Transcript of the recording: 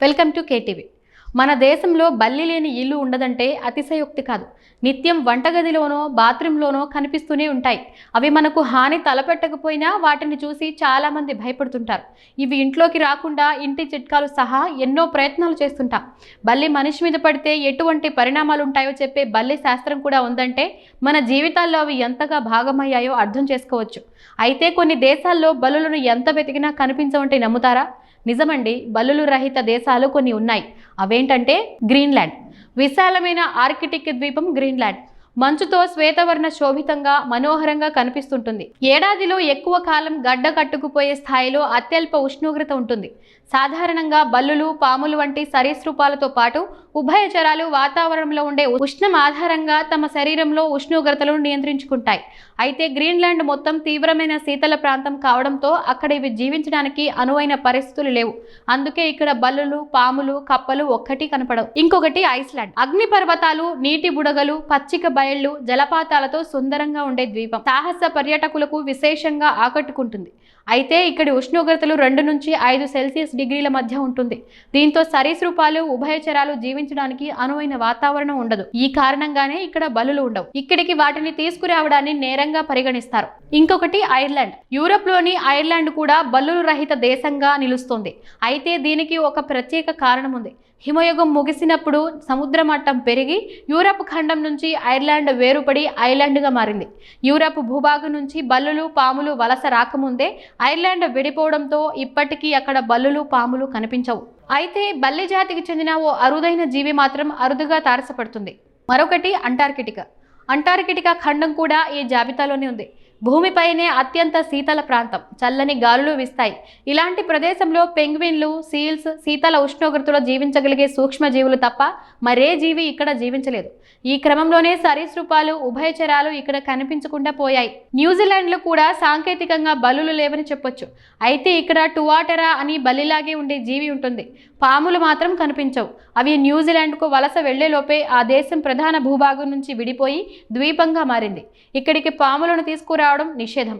Welcome to KTV మన దేశంలో బల్లి లేని ఇల్లు ఉండదంటే అతిశయోక్తి కాదు. నిత్యం వంటగదిలోనో బాత్రూంలోనో కనిపిస్తూనే ఉంటాయి. అవి మనకు హాని తలపెట్టకపోయినా వాటిని చూసి చాలామంది భయపడుతుంటారు. ఇవి ఇంట్లోకి రాకుండా ఇంటి చిట్కాలు సహా ఎన్నో ప్రయత్నాలు చేస్తుంటాం. బల్లి మనిషి మీద పడితే ఎటువంటి పరిణామాలు ఉంటాయో చెప్పే బల్లి శాస్త్రం కూడా ఉందంటే మన జీవితాల్లో అవి ఎంతగా భాగమయ్యాయో అర్థం చేసుకోవచ్చు. అయితే కొన్ని దేశాల్లో బలులను ఎంత వెతికినా కనిపించవంటే నమ్ముతారా? నిజమండి బలులు రహిత దేశాలు కొన్ని ఉన్నాయి. అవే ఏంటంటే గ్రీన్లాండ్. విశాలమైన ఆర్కిటిక్ ద్వీపం గ్రీన్లాండ్. మంచుతో శ్వేతవర్ణ శోభితంగా మనోహరంగా కనిపిస్తుంటుంది. ఏడాదిలో ఎక్కువ కాలం గడ్డ కట్టుకుపోయే స్థాయిలో అత్యల్ప ఉష్ణోగ్రత ఉంటుంది. సాధారణంగా బల్లులు పాములు వంటి సరీసృపాలతో పాటు ఉభయచరాలు వాతావరణంలో ఉండే ఉష్ణం ఆధారంగా తమ శరీరంలో ఉష్ణోగ్రతలను నియంత్రించుకుంటాయి. అయితే గ్రీన్లాండ్ మొత్తం తీవ్రమైన శీతల ప్రాంతం కావడంతో అక్కడ ఇవి జీవించడానికి అనువైన పరిస్థితులు లేవు. అందుకే ఇక్కడ బల్లులు పాములు కప్పలు ఒక్కటి కనపడవు. ఇంకొకటి ఐస్లాండ్. అగ్ని పర్వతాలు నీటి బుడగలు పచ్చిక బయళ్ళు జలపాతాలతో సుందరంగా ఉండే ద్వీపం. సాహస పర్యాటకులకు విశేషంగా ఆకట్టుకుంటుంది. అయితే ఇక్కడి ఉష్ణోగ్రతలు రెండు నుంచి ఐదు సెల్సియస్ డిగ్రీల మధ్య ఉంటుంది. దీంతో సరీసృపాలు ఉభయచరాలు జీవించడానికి అనువైన వాతావరణం ఉండదు. ఈ కారణంగానే ఇక్కడ బలులు ఉండవు. ఇక్కడికి వాటిని తీసుకురావడాన్ని నేరంగా పరిగణిస్తారు. ఇంకొకటి ఐర్లాండ్. యూరప్లోని ఐర్లాండ్ కూడా బల్లులు రహిత దేశంగా నిలుస్తుంది. అయితే దీనికి ఒక ప్రత్యేక కారణం ఉంది. హిమయుగం ముగిసినప్పుడు సముద్ర మట్టం పెరిగి యూరప్ ఖండం నుంచి ఐర్లాండ్ వేరుపడి ఐలాండ్గా మారింది. యూరప్ భూభాగం నుంచి బల్లులు పాములు వలస రాకముందే ఐర్లాండ్ విడిపోవడంతో ఇప్పటికీ అక్కడ బల్లులు పాములు కనిపించవు. అయితే బల్లి జాతికి చెందిన ఓ అరుదైన జీవి మాత్రం అరుదుగా తారసపడుతుంది. మరొకటి అంటార్కిటికా. అంటార్కిటికా ఖండం కూడా ఈ జాబితాలోనే ఉంది. భూమిపైనే అత్యంత శీతల ప్రాంతం. చల్లని గాలులు వీస్తాయి. ఇలాంటి ప్రదేశంలో పెంగ్విన్లు సీల్స్ శీతల ఉష్ణోగ్రతలో జీవించగలిగే సూక్ష్మజీవులు తప్ప మరే జీవి ఇక్కడ జీవించలేదు. ఈ క్రమంలోనే సరీసృపాలు ఉభయచరాలు ఇక్కడ కనిపించకుండా పోయాయి. న్యూజిలాండ్లో కూడా సాంకేతికంగా బలులు లేవని చెప్పొచ్చు. అయితే ఇక్కడ టువాటరా అని బలిలాగే ఉండే జీవి ఉంటుంది. పాములు మాత్రం కనిపించవు. అవి న్యూజిలాండ్కు వలస వెళ్ళేలోపే ఆ దేశం ప్రధాన భూభాగం నుంచి విడిపోయి ద్వీపంగా మారింది. ఇక్కడికి పాములను తీసుకురావడం నిషేధం.